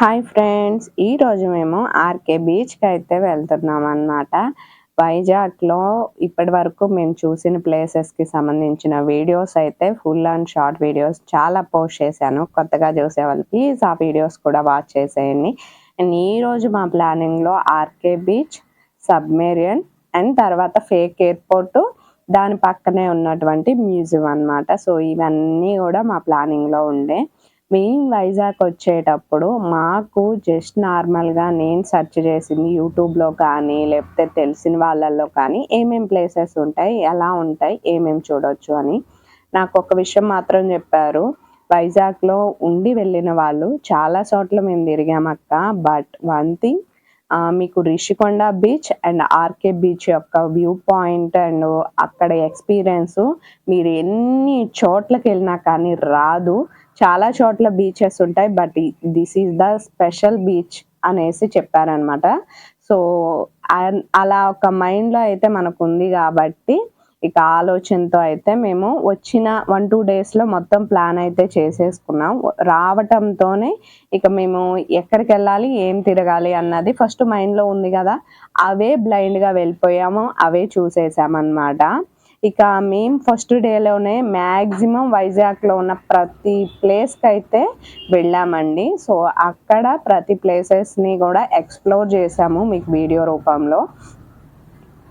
Hi friends ఈరోజు మేము RK బీచ్కి అయితే వెళ్తున్నాం అన్నమాట. వైజాగ్లో ఇప్పటి వరకు మేము చూసిన ప్లేసెస్కి సంబంధించిన వీడియోస్ అయితే ఫుల్ అండ్ షార్ట్ వీడియోస్ చాలా పోస్ట్ చేశాను. కొత్తగా చూసే వాళ్ళకి ఆ వీడియోస్ కూడా వాచ్ చేసేయండి. అండ్ ఈరోజు మా ప్లానింగ్లో ఆర్కే బీచ్ సబ్మేరియన్ అండ్ తర్వాత ఫేక్ ఎయిర్పోర్ట్ దాని పక్కనే ఉన్నటువంటి మ్యూజియం అనమాట సో ఇవన్నీ కూడా మా ప్లానింగ్లో ఉండే. మేము వైజాగ్ వచ్చేటప్పుడు మాకు జస్ట్ నార్మల్గా నేను సెర్చ్ చేసింది యూట్యూబ్లో కానీ లేకపోతే తెలిసిన వాళ్ళల్లో కానీ ఏమేం ప్లేసెస్ ఉంటాయి ఎలా ఉంటాయి ఏమేమి చూడొచ్చు అని. నాకు ఒక విషయం మాత్రం చెప్పారు. వైజాగ్లో ఉండి వెళ్ళిన వాళ్ళు చాలా చోట్ల మేము తిరిగామక్క బట్ వన్ థింగ్ మీకు Rishikonda beach and RK beach యొక్క వ్యూ పాయింట్ అండ్ అక్కడ ఎక్స్పీరియన్స్ మీరు ఎన్ని చోట్లకి వెళ్ళినా కానీ రాదు. చాలా చోట్ల బీచెస్ ఉంటాయి but this is the special beach అనేసి చెప్పారనమాట సో అలా ఒక మైండ్లో అయితే మనకు ఉంది కాబట్టి ఇక ఆలోచనతో అయితే మేము వచ్చిన వన్ టూ డేస్లో మొత్తం ప్లాన్ అయితే చేసేసుకున్నాం. రావటంతోనే ఇక మేము ఎక్కడికి వెళ్ళాలి ఏం తిరగాలి అన్నది ఫస్ట్ మైండ్లో ఉంది కదా. అవే బ్లైండ్గా వెళ్ళిపోయాము అవే చూసేసామన్నమాట. ఇక మేము ఫస్ట్ డేలోనే మ్యాక్సిమం వైజాగ్లో ఉన్న ప్రతి ప్లేస్కి అయితే వెళ్ళామండి. సో అక్కడ ప్రతి ప్లేసెస్ని కూడా ఎక్స్ప్లోర్ చేసాము మీకు వీడియో రూపంలో.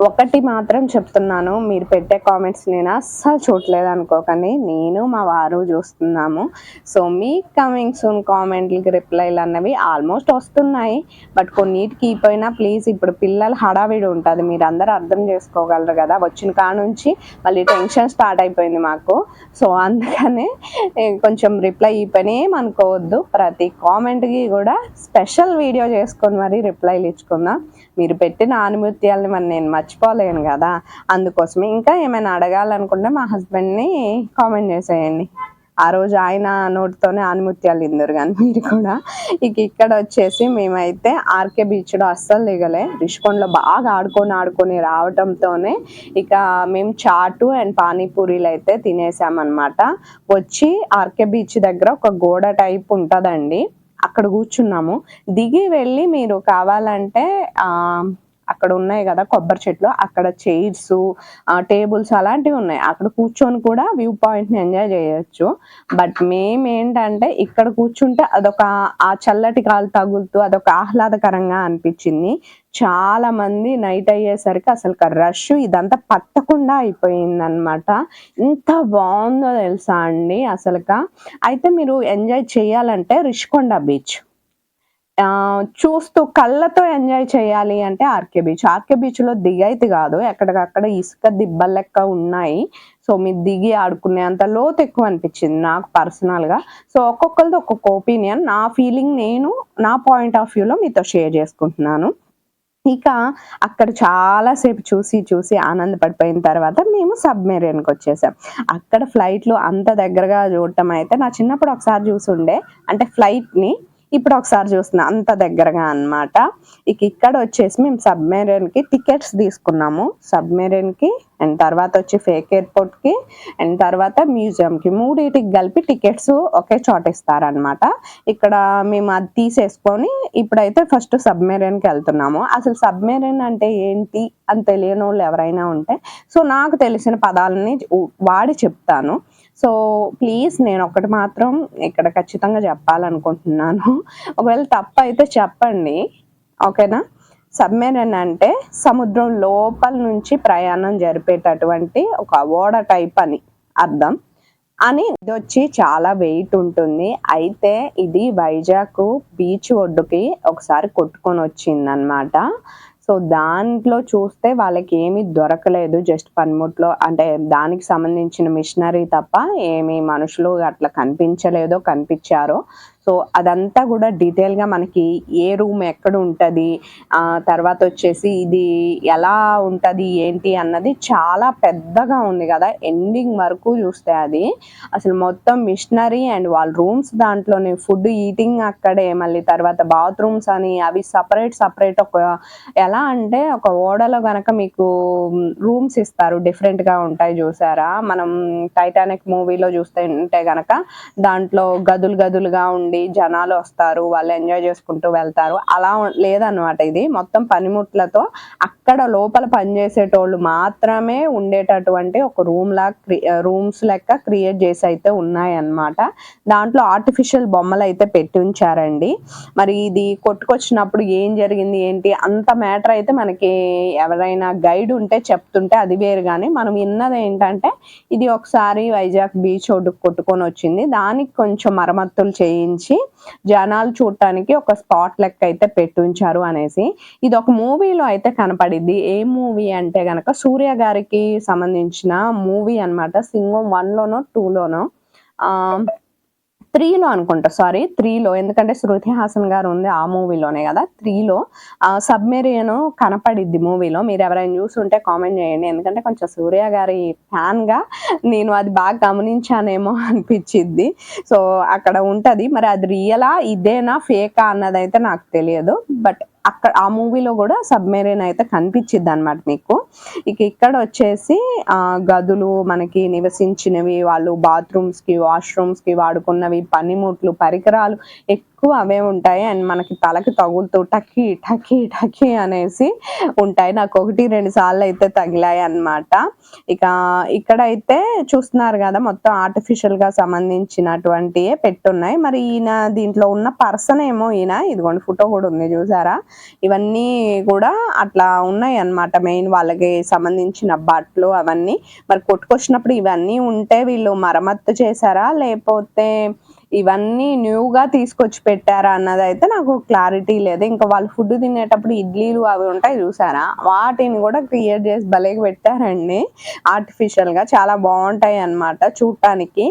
ఒకటి మాత్రం చెప్తున్నాను. మీరు పెట్టే కామెంట్స్ నేను అస్సలు చూడలేదు అనుకోకండి. నేను మా వారు చూస్తున్నాము. సో మీ కమింగ్ సూన్ కామెంట్లకి రిప్లైలు అన్నవి ఆల్మోస్ట్ వస్తున్నాయి. బట్ కొన్నిటికి అయిపోయినా ప్లీజ్ ఇప్పుడు పిల్లలు హడావిడి ఉంటుంది. మీరు అందరూ అర్థం చేసుకోగలరు కదా. వచ్చిన కాడ నుంచి మళ్ళీ టెన్షన్ స్టార్ట్ అయిపోయింది మాకు. సో అందుకనే కొంచెం రిప్లై అయిపోయినా అనుకోవద్దు ప్రతి కామెంట్కి కూడా స్పెషల్ వీడియో చేసుకొని మరీ రిప్లైలు ఇచ్చుకుందాం. మీరు పెట్టిన ఆనుమత్యాలని మరి నేను మర్చిపోలేను కదా. అందుకోసమే ఇంకా ఏమైనా అడగాలనుకుంటే మా హస్బెండ్ని కామెంట్ చేసేయండి. ఆ రోజు ఆయన నోటితోనే ఆనుమత్యాలు ఇందరు కానీ మీరు కూడా. ఇక ఇక్కడ వచ్చేసి మేమైతే ఆర్కే బీచ్లో అస్సలు దిగలే. రిషికొండలో బాగా ఆడుకొని ఆడుకొని రావటంతోనే ఇక మేము చాటు అండ్ పానీపూరీలు అయితే తినేసామన్నమాట. వచ్చి ఆర్కే బీచ్ దగ్గర ఒక గోడ టైప్ ఉంటుందండి. అక్కడ కూర్చున్నాము. దిగి వెళ్ళి మీరు కావాలంటే అక్కడ ఉన్నాయి కదా కొబ్బరి చెట్లు అక్కడ చైర్స్ టేబుల్స్ అలాంటివి ఉన్నాయి. అక్కడ కూర్చొని కూడా వ్యూ పాయింట్ని ఎంజాయ్ చేయొచ్చు. బట్ మేము ఏంటంటే ఇక్కడ కూర్చుంటే అదొక ఆ చల్లటి కాలు తగులుతూ అదొక ఆహ్లాదకరంగా అనిపించింది. చాలా మంది నైట్ అయ్యేసరికి అసలు రష్ ఇదంతా పట్టకుండా అయిపోయింది అనమాట ఇంత బాగుందో తెలుసా అండి అసలుగా అయితే మీరు ఎంజాయ్ చేయాలంటే రిషికొండ బీచ్. చూస్తూ కళ్ళతో ఎంజాయ్ చేయాలి అంటే ఆర్కే బీచ్. ఆర్కే బీచ్లో దిగైతే కాదు ఎక్కడికక్కడ ఇసుక దిబ్బల లెక్క ఉన్నాయి. సో మీరు దిగి ఆడుకునే అంత లోతు ఎక్కువ అనిపించింది నాకు పర్సనల్గా. సో ఒక్కొక్కరిది ఒక్కొక్క ఒపీనియన్. నా ఫీలింగ్ నేను నా పాయింట్ ఆఫ్ వ్యూలో మీతో షేర్ చేసుకుంటున్నాను. ఇక అక్కడ చాలాసేపు చూసి చూసి ఆనందపడిపోయిన తర్వాత మేము సబ్మెరీన్కి వచ్చేసాం. అక్కడ ఫ్లైట్లు అంత దగ్గరగా చూడటం అయితే నా చిన్నప్పుడు ఒకసారి చూసి ఉండే. అంటే ఫ్లైట్ని ఇప్పుడు ఒకసారి చూస్తున్నా అంత దగ్గరగా అనమాట ఇక ఇక్కడ వచ్చేసి మేము సబ్మెరీన్కి టికెట్స్ తీసుకున్నాము. సబ్మెరీన్కి అండ్ తర్వాత వచ్చి ఫేక్ ఎయిర్పోర్ట్కి అండ్ తర్వాత మ్యూజియం కి మూడింటికి కలిపి టికెట్స్ ఒకే చోట ఇస్తారనమాట ఇక్కడ మేము అది తీసేసుకొని ఇప్పుడైతే ఫస్ట్ సబ్మెరీన్కి వెళ్తున్నాము. అసలు సబ్మెరైన్ అంటే ఏంటి అని తెలియని వాళ్ళు ఎవరైనా ఉంటే సో నాకు తెలిసిన పదాలని వాడి చెప్తాను. సో ప్లీజ్ నేను ఒకటి మాత్రం ఇక్కడ ఖచ్చితంగా చెప్పాలనుకుంటున్నాను. ఒకవేళ తప్పు అయితే చెప్పండి. ఓకేనా? సబ్మెరైన్ అంటే సముద్రం లోపల నుంచి ప్రయాణం జరిపేటటువంటి ఒక ఓడ టైప్ అని అర్థం. అని ఇది వచ్చి చాలా వెయిట్ ఉంటుంది. అయితే ఇది వైజాగ్ బీచ్ ఒడ్డుకి ఒకసారి కొట్టుకొని వచ్చిందనమాట సో దాంట్లో చూస్తే వాళ్ళకి ఏమీ దొరకలేదు జస్ట్ పనిముట్లో. అంటే దానికి సంబంధించిన మిషనరీ తప్ప ఏమి మనుషులు అట్లా కనిపించలేదో కనిపించారో. సో అదంతా కూడా డీటెయిల్గా మనకి ఏ రూమ్ ఎక్కడ ఉంటుంది తర్వాత వచ్చేసి ఇది ఎలా ఉంటుంది ఏంటి అన్నది చాలా పెద్దగా ఉంది కదా. ఎండింగ్ వరకు చూస్తే అది అసలు మొత్తం మిషనరీ అండ్ వాళ్ళ రూమ్స్ దాంట్లోనే ఫుడ్ ఈటింగ్ అక్కడే మళ్ళీ తర్వాత బాత్రూమ్స్ అని అవి సపరేట్ సపరేట్ ఒక ఎలా అంటే ఒక ఓడలో కనుక మీకు రూమ్స్ ఇస్తారు డిఫరెంట్గా ఉంటాయి చూసారా. మనం టైటానిక్ మూవీలో చూస్తే ఉంటే కనుక దాంట్లో గదులు గదులుగా ఉండి ఉంటుంది జనాలు వస్తారు వాళ్ళు ఎంజాయ్ చేసుకుంటూ వెళ్తారు. అలా లేదనమాట లేదన్నమాట ఇది. మొత్తం పనిముట్లతో అక్కడ లోపల పనిచేసేటోళ్ళు మాత్రమే ఉండేటటువంటి ఒక రూమ్ లా రూమ్స్ లెక్క క్రియేట్ చేసి అయితే ఉన్నాయన్నమాట. దాంట్లో ఆర్టిఫిషియల్ బొమ్మలు అయితే పెట్టి ఉంచారండి. మరి ఇది కొట్టుకొచ్చినప్పుడు ఏం జరిగింది ఏంటి? అంత మ్యాటర్ అయితే మనకి ఎవరైనా గైడ్ ఉంటే చెప్తుంటే అది వేరు కానీ మనం విన్నది ఏంటంటే ఇది ఒకసారి వైజాగ్ బీచ్ ఒడ్డుకు కొట్టుకొని వచ్చింది దానికి కొంచెం మరమ్మతులు చేయించి జనాలు చూడటానికి ఒక స్పాట్ లెక్క అయితే పెట్టి ఉంచారు అనేసి. ఇది ఒక మూవీలో అయితే కనపడింది ఏ మూవీ అంటే గనక సూర్య గారికి సంబంధించిన మూవీ అన్నమాట. సింగం వన్ లోనో టూ లోనో ఆ త్రీలో అనుకుంటా సారీ త్రీలో. ఎందుకంటే శృతి హాసన్ గారు ఉంది ఆ మూవీలోనే కదా త్రీలో. సబ్మెరియన్ కనపడిద్ది మూవీలో. మీరు ఎవరైనా చూసుంటే కామెంట్ చేయండి. ఎందుకంటే కొంచెం సూర్య గారి ఫ్యాన్గా నేను అది బాగా గమనించానేమో అనిపించిద్ది. సో అక్కడ ఉంటది. మరి అది రియలా ఇదేనా ఫేకా అన్నదైతే నాకు తెలియదు. బట్ అక్కడ ఆ మూవీలో కూడా సబ్మెరీన్ అయితే కనిపించిద్ది అనమాట మీకు. ఇక ఇక్కడ వచ్చేసి ఆ గదులు మనకి నివసించినవి వాళ్ళు బాత్రూమ్స్కి వాష్రూమ్స్కి వాడుకున్నవి పనిముట్లు పరికరాలు ఎక్కువ అవే ఉంటాయి. అండ్ మనకి తలకి తగులుతూ టకి టకి టకి అనేసి ఉంటాయి. నాకు ఒకటి రెండు సార్లు అయితే తగిలాయి అన్నమాట. ఇక ఇక్కడైతే చూస్తున్నారు కదా మొత్తం ఆర్టిఫిషియల్గా సంబంధించినటువంటి పెట్టున్నాయి. మరి ఈయన దీంట్లో ఉన్న పర్సన్ ఏమో ఈయన ఇదిగోండి ఫోటో కూడా ఉంది చూసారా? ఇవన్నీ కూడా అట్లా ఉన్నాయి అన్నమాట. మెయిన్ వాళ్ళకి సంబంధించిన బట్టలు అవన్నీ. మరి కొట్టుకొచ్చినప్పుడు ఇవన్నీ ఉంటే వీళ్ళు మరమ్మత్తు చేశారా? లేకపోతే ఇవన్నీ న్యూగా తీసుకొచ్చి పెట్టారా అన్నది అయితే నాకు క్లారిటీ లేదు. ఇంకా వాళ్ళు ఫుడ్ తినేటప్పుడు ఇడ్లీలు అవి ఉంటాయి చూసారా? వాటిని కూడా క్రియేట్ చేసి భలేగా పెట్టారండి. ఆర్టిఫిషియల్గా చాలా బాగుంటాయి అన్నమాట చూడటానికి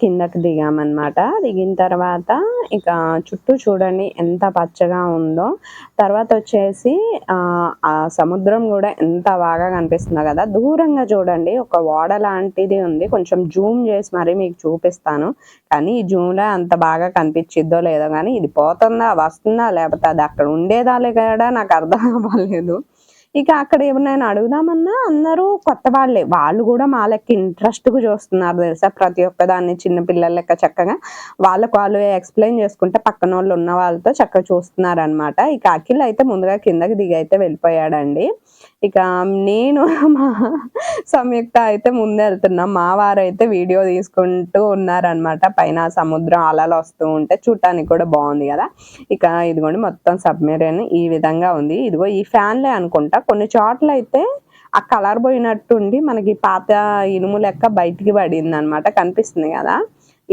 కిందకి దిగామన్నమాట. దిగిన తర్వాత ఇక చుట్టూ చూడండి ఎంత పచ్చగా ఉందో. తర్వాత వచ్చేసి ఆ ఆ సముద్రం కూడా ఎంత బాగా కనిపిస్తుందో కదా. దూరంగా చూడండి ఒక ఓడ లాంటిది ఉంది. కొంచెం జూమ్ చేసి మరి మీకు చూపిస్తాను. కానీ ఈ జూమ్లో అంత బాగా కనిపించిద్దో లేదో కానీ ఇది పోతుందా వస్తుందా లేకపోతే అది అక్కడ ఉండేదా కూడా నాకు అర్థం అవ్వలేదు. ఇక అక్కడ ఏమైనా అడుగుదామన్నా అందరూ కొత్త వాళ్ళే. వాళ్ళు కూడా మా లెక్క ఇంట్రెస్ట్గా చూస్తున్నారు తెలుసా? ప్రతి ఒక్క దాన్ని చిన్న పిల్లల లెక్క చక్కగా. వాళ్ళకు వాళ్ళు ఎక్స్ప్లెయిన్ చేసుకుంటే పక్కన వాళ్ళు ఉన్న వాళ్ళతో చక్కగా చూస్తున్నారు అనమాట ఇక అఖిల్ అయితే ముందుగా కిందకి దిగి అయితే వెళ్ళిపోయాడండి. ఇక నేను మా సంయుక్త అయితే ముందే వెళ్తున్నాం మా వారు అయితే వీడియో తీసుకుంటూ ఉన్నారనమాట పైన సముద్రం అలలు వస్తూ ఉంటే చూడటానికి కూడా బాగుంది కదా. ఇక ఇదిగోండి మొత్తం సబ్మెరీన్ ఈ విధంగా ఉంది. ఇదిగో ఈ ఫ్యాన్లే అనుకుంటా. కొన్ని చోట్ల అయితే ఆ కలర్ పోయినట్టుండి మనకి పాత ఇనుము లెక్క బయటికి పడింది అనమాట కనిపిస్తుంది కదా.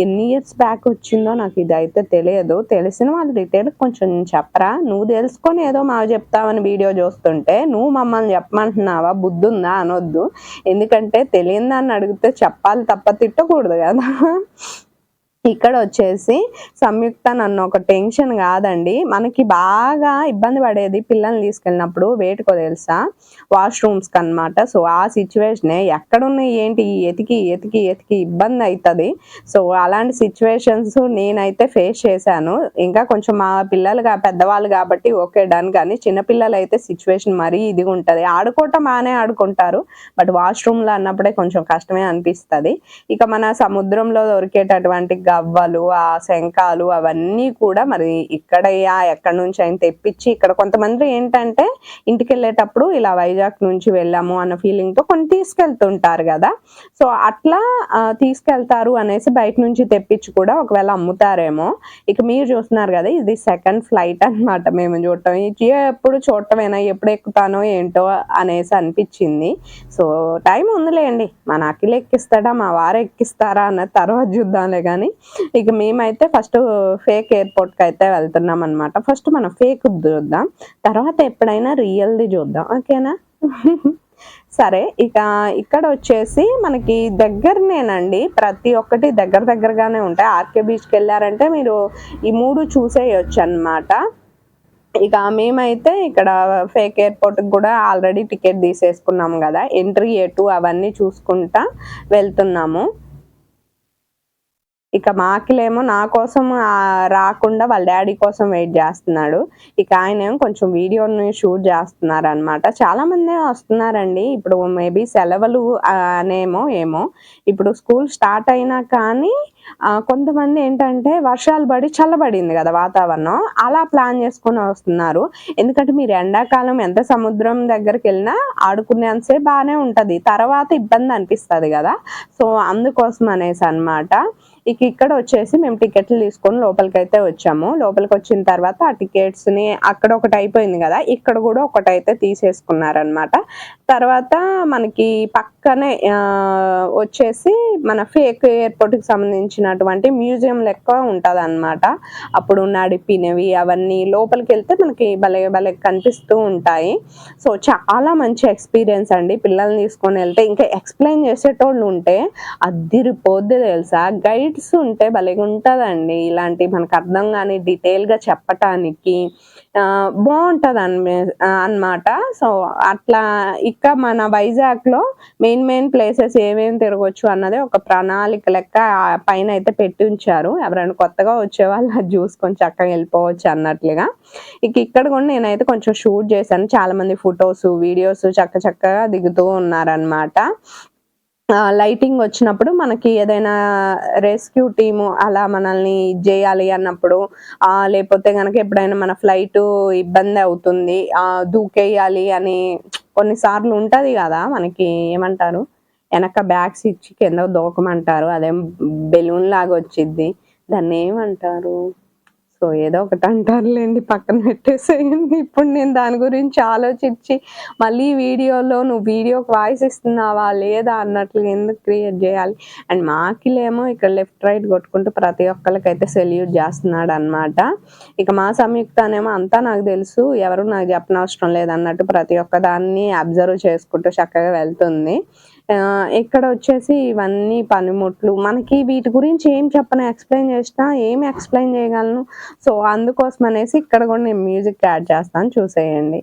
ఎన్ని ఇయర్స్ బ్యాక్ వచ్చిందో నాకు ఇది అయితే తెలియదు. తెలిసిన వాళ్ళు డీటెయిల్ కొంచెం చెప్పరా? నువ్వు తెలుసుకొని ఏదో మాకు చెప్తావని వీడియో చూస్తుంటే నువ్వు మమ్మల్ని చెప్పమంటున్నావా? బుద్ధి ఉందా అనొద్దు. ఎందుకంటే తెలియని అడిగితే చెప్పాలి తప్ప తిట్టకూడదు కదా. ఇక్కడ వచ్చేసి సంయుక్త నన్ను ఒక టెన్షన్ కాదండి. మనకి బాగా ఇబ్బంది పడేది పిల్లల్ని తీసుకెళ్ళినప్పుడు వేటుకో తెలుసా? వాష్రూమ్స్ అన్నమాట సో ఆ సిచ్యువేషనే ఎక్కడున్నాయి ఏంటి? ఎతికి ఎతికి ఎతికి ఇబ్బంది అవుతుంది సో అలాంటి సిచ్యువేషన్స్ నేనైతే ఫేస్ చేశాను. ఇంకా కొంచెం మా పిల్లలుగా పెద్దవాళ్ళు కాబట్టి ఓకే డన్. కానీ చిన్నపిల్లలు అయితే సిచ్యువేషన్ మరీ ఇది ఉంటుంది. ఆడుకోవటం బాగానే ఆడుకుంటారు. బట్ వాష్రూమ్లో అన్నప్పుడే కొంచెం కష్టమే అనిపిస్తుంది. ఇక మన సముద్రంలో దొరికేటటువంటి గవ్వలు ఆ శంఖాలు అవన్నీ కూడా మరి ఇక్కడ ఎక్కడి నుంచి ఆయన తెప్పించి ఇక్కడ కొంతమంది ఏంటంటే ఇంటికి వెళ్ళేటప్పుడు ఇలా వైజాగ్ నుంచి వెళ్ళాము అన్న ఫీలింగ్తో కొన్ని తీసుకెళ్తుంటారు కదా. సో అట్లా తీసుకెళ్తారు అనేసి బయట నుంచి తెప్పించి కూడా ఒకవేళ అమ్ముతారేమో. ఇక మీరు చూస్తున్నారు కదా ఇది సెకండ్ ఫ్లైట్ అన్నమాట. మేము చూడటం ఎప్పుడు చూడటమేనా ఎప్పుడు ఎక్కుతానో ఏంటో అనేసి అనిపించింది. సో టైం ఉందిలేండి. మన అఖిల్ ఎక్కిస్తాడా మా వారు ఎక్కిస్తారా అన్న తర్వాత చూద్దాంలే కానీ ఇక మేమైతే ఫస్ట్ ఫేక్ ఎయిర్పోర్ట్కి అయితే వెళ్తున్నాం అనమాట ఫస్ట్ మనం ఫేక్ చూద్దాం. తర్వాత ఎప్పుడైనా రియల్ది చూద్దాం. ఓకేనా? సరే ఇక ఇక్కడ వచ్చేసి మనకి దగ్గరనేనండి. ప్రతి ఒక్కటి దగ్గర దగ్గరగానే ఉంటాయి. ఆర్కే బీచ్కి వెళ్ళారంటే మీరు ఈ మూడు చూసేయచ్చు అన్నమాట ఇక మేమైతే ఇక్కడ ఫేక్ ఎయిర్పోర్ట్ కూడా ఆల్రెడీ టికెట్ తీసేసుకున్నాం కదా. ఎంట్రీ ఎటు అవన్నీ చూసుకుంటా వెళ్తున్నాము. ఇక మాకిలేమో నా కోసం రాకుండా వాళ్ళ డాడీ కోసం వెయిట్ చేస్తున్నాడు. ఇక ఆయన ఏమో కొంచెం వీడియోని షూట్ చేస్తున్నారు అనమాట చాలా మంది వస్తున్నారండి. ఇప్పుడు మేబీ సెలవులు అనేమో ఏమో. ఇప్పుడు స్కూల్ స్టార్ట్ అయినా కానీ కొంతమంది ఏంటంటే వర్షాలు పడి చల్లబడింది కదా వాతావరణం. అలా ప్లాన్ చేసుకుని వస్తున్నారు. ఎందుకంటే మీరు ఎండాకాలం ఎంత సముద్రం దగ్గరికి వెళ్ళినా ఆడుకునేంతసేపు బాగానే ఉంటుంది. తర్వాత ఇబ్బంది అనిపిస్తుంది కదా. సో అందుకోసం అనేసి అన్నమాట ఇక ఇక్కడ వచ్చేసి మేము టికెట్లు తీసుకొని లోపలికి అయితే వచ్చాము. లోపలికి వచ్చిన తర్వాత ఆ టికెట్స్ని అక్కడ ఒకటి అయిపోయింది కదా ఇక్కడ కూడా ఒకటి అయితే తీసేసుకున్నారనమాట తర్వాత మనకి పక్కనే వచ్చేసి మన ఫేక్ ఎయిర్పోర్ట్కి సంబంధించినటువంటి మ్యూజియం లెక్క ఉంటుంది అనమాట అప్పుడు నడిపినవి అవన్నీ లోపలికి వెళ్తే మనకి భలే భలే కనిపిస్తూ ఉంటాయి. సో చాలా మంచి ఎక్స్పీరియన్స్ అండి పిల్లల్ని తీసుకొని వెళ్తే. ఇంకా ఎక్స్ప్లెయిన్ చేసేటోళ్ళు ఉంటే అద్దిరిపోద్ది తెలుసా? గైడ్ గైడ్స్ ఉంటే భలేగా ఉంటుందండి. ఇలాంటి మనకు అర్థం కానీ డీటెయిల్గా చెప్పటానికి బాగుంటుంది అన్మే అన్నమాట. సో అట్లా ఇక మన వైజాగ్లో మెయిన్ మెయిన్ ప్లేసెస్ ఏమేమి తిరగొచ్చు అన్నది ఒక ప్రణాళిక లెక్క పైన అయితే పెట్టి ఉంచారు. ఎవరైనా కొత్తగా వచ్చే వాళ్ళు అది చూసుకొని చక్కగా వెళ్ళిపోవచ్చు అన్నట్లుగా. ఇక ఇక్కడ కూడా నేనైతే కొంచెం షూట్ చేశాను. చాలా మంది ఫొటోస్ వీడియోస్ చక్క చక్కగా దిగుతూ ఉన్నారనమాట లైటింగ్ వచ్చినప్పుడు మనకి ఏదైనా రెస్క్యూ టీము అలా మనల్ని ఇది చేయాలి అన్నప్పుడు లేకపోతే కనుక ఎప్పుడైనా మన ఫ్లైట్ ఇబ్బంది అవుతుంది ఆ, దూకేయాలి అని కొన్నిసార్లు ఉంటది కదా మనకి ఏమంటారు? వెనక బ్యాగ్స్ ఇచ్చి కింద దూకమంటారు అదేం బెలూన్ లాగా వచ్చింది దాన్ని ఏమంటారు? సో ఏదో ఒకటి అంటారులేండి పక్కన పెట్టేసేయండి. ఇప్పుడు నేను దాని గురించి ఆలోచించి మళ్ళీ వీడియోలో నువ్వు వీడియోకి వాయిస్ ఇస్తున్నావా లేదా అన్నట్లు ఎందుకు క్రియేట్ చేయాలి? అండ్ మాకిలేమో ఇక్కడ లెఫ్ట్ రైట్ కొట్టుకుంటూ ప్రతి ఒక్కరికైతే సెల్యూట్ చేస్తున్నాడు అనమాట ఇక మా సంయుక్తనేమో అంతా నాకు తెలుసు ఎవరు నాకు చెప్పనవసరం లేదు అన్నట్టు ప్రతి ఒక్క దాన్ని అబ్జర్వ్ చేసుకుంటూ చక్కగా వెళ్తుంది. ఇక్కడ వచ్చేసి ఇవన్నీ పనిముట్లు. మనకి వీటి గురించి ఏం చెప్పను ఎక్స్ప్లెయిన్ చేసినా ఏం ఎక్స్ప్లెయిన్ చేయగలను. సో అందుకోసం అనేసి ఇక్కడ కూడా నేను మ్యూజిక్ యాడ్ చేస్తాను చూసేయండి.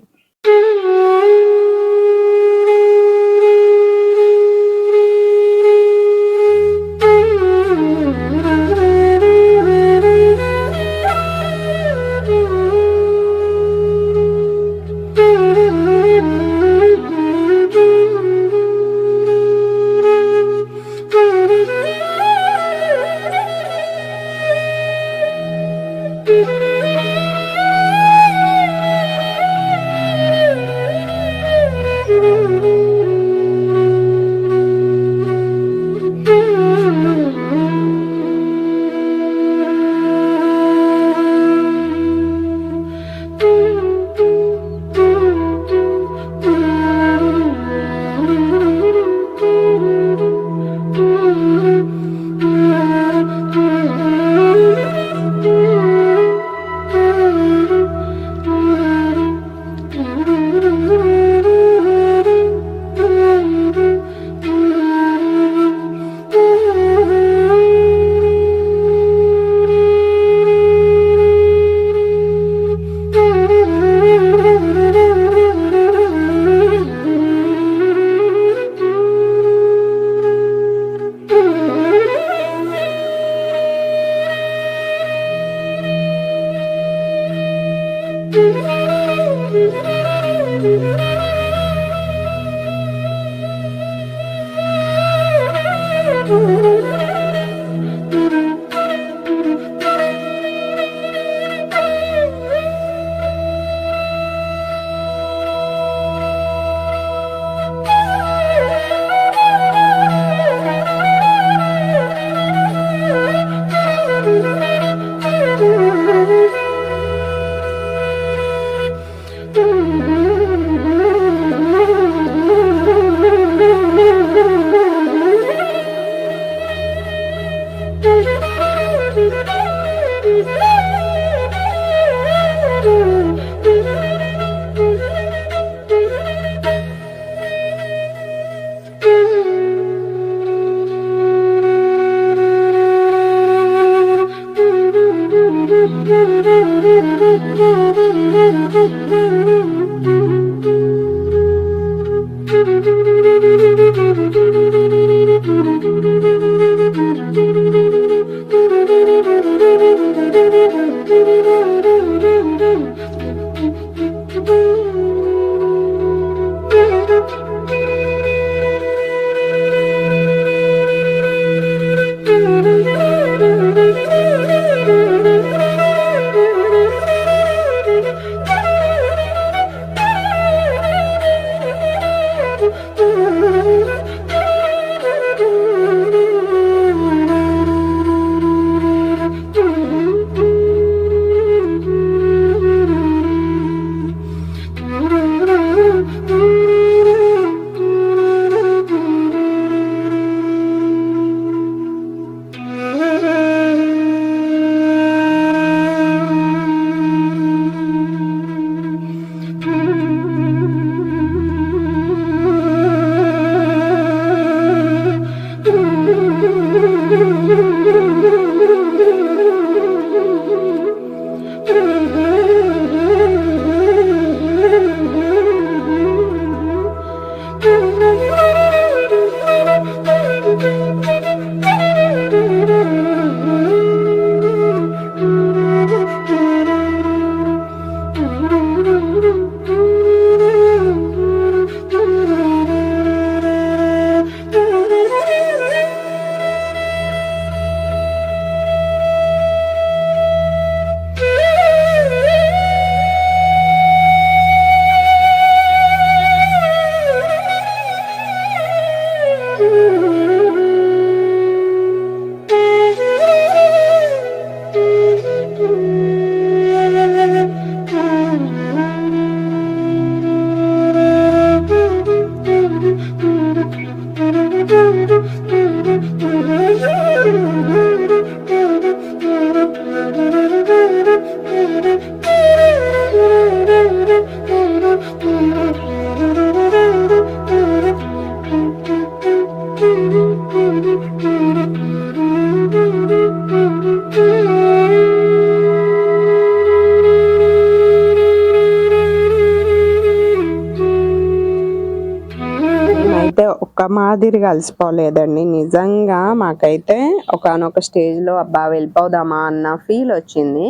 ఒక కలిసిపోలేదండి. నిజంగా మాకైతే ఒకనొక స్టేజ్లో అబ్బా వెళ్ళిపోదామా అన్న ఫీల్ వచ్చింది.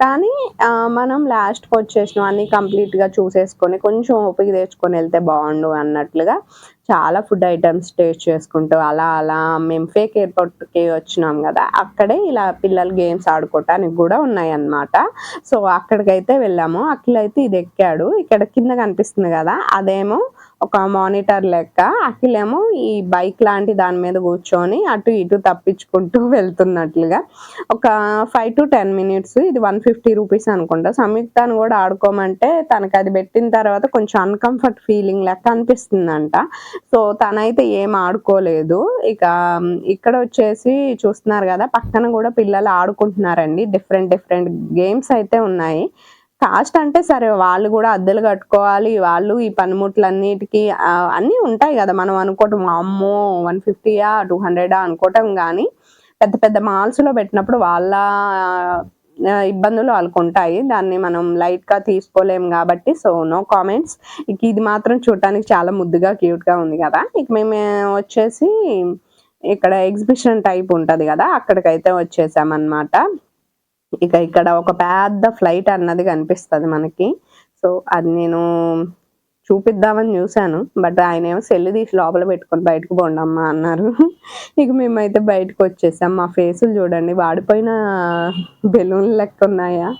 కానీ మనం లాస్ట్కి వచ్చేసినాం అన్ని కంప్లీట్గా చూసేసుకొని కొంచెం ఓపిక తెచ్చుకొని వెళ్తే బాగుండు అన్నట్లుగా చాలా ఫుడ్ ఐటమ్స్ టేస్ట్ చేసుకుంటూ అలా అలా మేము ఫేక్ ఎయిర్పోర్ట్కి వచ్చినాం కదా. అక్కడే ఇలా పిల్లలు గేమ్స్ ఆడుకోవటానికి కూడా ఉన్నాయి అన్నమాట సో అక్కడికైతే వెళ్ళాము. అఖిల్ అయితే ఇది ఎక్కాడు. ఇక్కడ కింద కనిపిస్తుంది కదా అదేమో ఒక మానిటర్ లెక్క. అఖిలేమో ఏమో ఈ బైక్ లాంటి దాని మీద కూర్చొని అటు ఇటు తప్పించుకుంటూ వెళ్తున్నట్లుగా. ఒక ఫైవ్ టు టెన్ మినిట్స్ ఇది వన్ ఫిఫ్టీ రూపీస్ అనుకుంటా. సంయుక్తాన్ని కూడా ఆడుకోమంటే తనకి అది పెట్టిన తర్వాత కొంచెం అన్కంఫర్ట్ ఫీలింగ్ లెక్క అనిపిస్తుందంట. సో తనైతే ఏం ఆడుకోలేదు. ఇక ఇక్కడ వచ్చేసి చూస్తున్నారు కదా పక్కన కూడా పిల్లలు ఆడుకుంటున్నారండి. డిఫరెంట్ డిఫరెంట్ గేమ్స్ అయితే ఉన్నాయి. కాస్ట్ అంటే సరే వాళ్ళు కూడా అద్దెలు కట్టుకోవాలి వాళ్ళు ఈ పనిముట్లన్నిటికీ అన్నీ ఉంటాయి కదా. మనం అనుకోవటం అమ్మో వన్ ఫిఫ్టీయా టూ హండ్రెడా అనుకోవటం కానీ పెద్ద పెద్ద మాల్స్లో పెట్టినప్పుడు వాళ్ళ ఇబ్బందులు వాళ్ళకు ఉంటాయి దాన్ని మనం లైట్గా తీసుకోలేం కాబట్టి సో నో కామెంట్స్. ఇక ఇది మాత్రం చూడటానికి చాలా ముద్దుగా క్యూట్గా ఉంది కదా. ఇక మేము వచ్చేసి ఇక్కడ ఎగ్జిబిషన్ టైప్ ఉంటుంది కదా అక్కడికైతే వచ్చేసామన్నమాట. ఇక ఇక్కడ ఒక పెద్ద ఫ్లైట్ అన్నది కనిపిస్తుంది మనకి. సో అది నేను చూపిద్దామని చూశాను. బట్ ఆయన ఏమో సెల్ తీసి లోపల పెట్టుకొని బయటకు పోండమ్మా అన్నారు. ఇక మేమైతే బయటకు వచ్చేసాం. మా ఫేసులు చూడండి వాడిపోయిన బెలూన్ లెక్క ఉన్నాయా?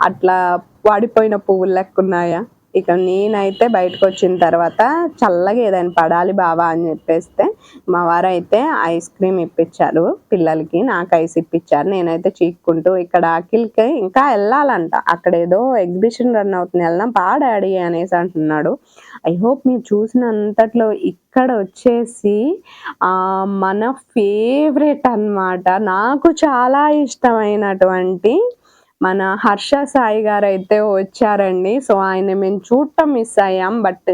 అట్లా వాడిపోయిన పువ్వులు లెక్క ఉన్నాయా? ఇక నేనైతే బయటకు వచ్చిన తర్వాత చల్లగా ఏదైనా పడాలి బావా అని చెప్పేస్తే మా వారైతే ఐస్ క్రీమ్ ఇప్పించారు పిల్లలకి నాకు ఐస్ ఇప్పించారు. నేనైతే చీక్కుంటూ ఇక్కడ అఖిల్కి ఇంకా వెళ్ళాలంట. అక్కడ ఏదో ఎగ్జిబిషన్ రన్ అవుతుంది వెళ్దాం పా డాడీ అనేసి అంటున్నాడు. ఐ హోప్ మీరు చూసినంతట్లో ఇక్కడ వచ్చేసి మన ఫేవరెట్ అన్నమాట. నాకు చాలా ఇష్టమైనటువంటి మన హర్ష సాయి గారు అయితే వచ్చారండి. సో ఆయన మేము చూడటం మిస్ అయ్యాం. బట్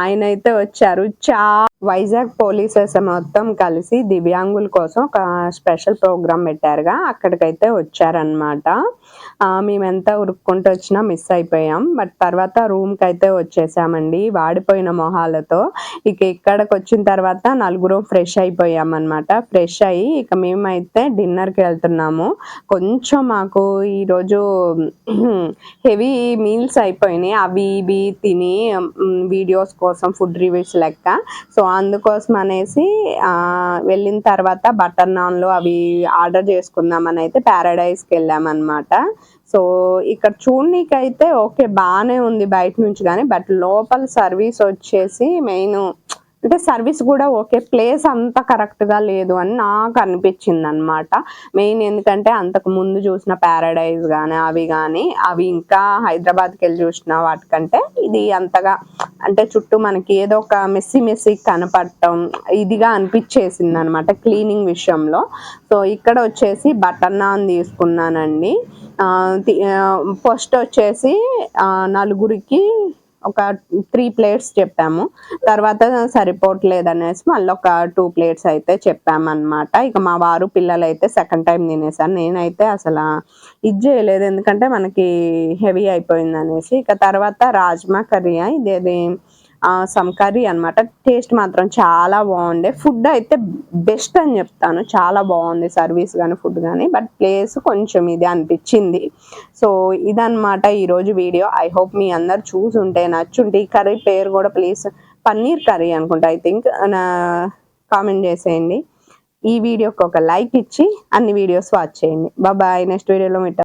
ఆయన అయితే వచ్చారు. చా వైజాగ్ పోలీసెస్ మొత్తం కలిసి దివ్యాంగుల కోసం ఒక స్పెషల్ ప్రోగ్రామ్ పెట్టారుగా. అక్కడికైతే వచ్చారనమాట మేమెంత ఉరుక్కుంటూ వచ్చినా మిస్ అయిపోయాం. బట్ తర్వాత రూమ్కి అయితే వచ్చేసామండి. వాడిపోయిన మొహాలతో. ఇక ఇక్కడికి వచ్చిన తర్వాత నలుగురు ఫ్రెష్ అయిపోయామన్నమాట. అనమాట ఫ్రెష్ అయ్యి ఇక మేమైతే డిన్నర్కి వెళ్తున్నాము. కొంచెం మాకు ఈరోజు హెవీ మీల్స్ అయిపోయినాయి. అవి ఇవి తిని వీడియోస్ కోసం ఫుడ్ రివ్యూస్ లెక్క. సో అందుకోసం అనేసి వెళ్ళిన తర్వాత బటర్ నాన్లు అవి ఆర్డర్ చేసుకుందామని అయితే ప్యారడైస్కి వెళ్ళామన్నమాట. సో ఇక్కడ చూడనీకైతే ఓకే బాగానే ఉంది బయట నుంచి కానీ బట్ లోపల సర్వీస్ వచ్చేసి మెయిన్ అంటే సర్వీస్ కూడా ఓకే ప్లేస్ అంత కరెక్ట్గా లేదు అని నాకు అనిపించింది అనమాట మెయిన్ ఎందుకంటే అంతకు ముందు చూసిన ప్యారడైజ్ కానీ అవి కానీ అవి ఇంకా హైదరాబాద్కి వెళ్ళి చూసిన వాటికంటే ఇది అంతగా అంటే చుట్టూ మనకి ఏదో ఒక మెస్సి మెస్సి కనపడటం ఇదిగా అనిపించేసింది అనమాట క్లీనింగ్ విషయంలో. సో ఇక్కడ వచ్చేసి బటర్ నాన్ తీసుకున్నానండి. ఫస్ట్ వచ్చేసి నలుగురికి ఒక త్రీ ప్లేట్స్ చెప్పాము. తర్వాత సరిపోవట్లేదు అనేసి మళ్ళీ ఒక టూ ప్లేట్స్ అయితే చెప్పామన్నమాట. ఇక మా వారు పిల్లలు అయితే సెకండ్ టైం తినేసాను నేనైతే అసలు ఇది చేయలేదు. ఎందుకంటే మనకి హెవీ అయిపోయింది అనేసి ఇక తర్వాత రాజ్మా కర్రీ. ఇదేది సమ్ కర్రీ అనమాట టేస్ట్ మాత్రం చాలా బాగుండే. ఫుడ్ అయితే బెస్ట్ అని చెప్తాను. చాలా బాగుంది సర్వీస్ కానీ ఫుడ్ కానీ బట్ ప్లేస్ కొంచెం ఇది అనిపించింది. సో ఇదనమాట ఈరోజు వీడియో ఐ హోప్ మీ అందరు చూసుంటే నచ్చుంటే ఈ కర్రీ పేరు కూడా ప్లీజ్ పన్నీర్ కర్రీ అనుకుంటా ఐ థింక్ నా కామెంట్ చేసేయండి. ఈ వీడియోకి ఒక లైక్ ఇచ్చి అన్ని వీడియోస్ వాచ్ చేయండి. బాబాయ్ నెక్స్ట్ వీడియోలో మీట్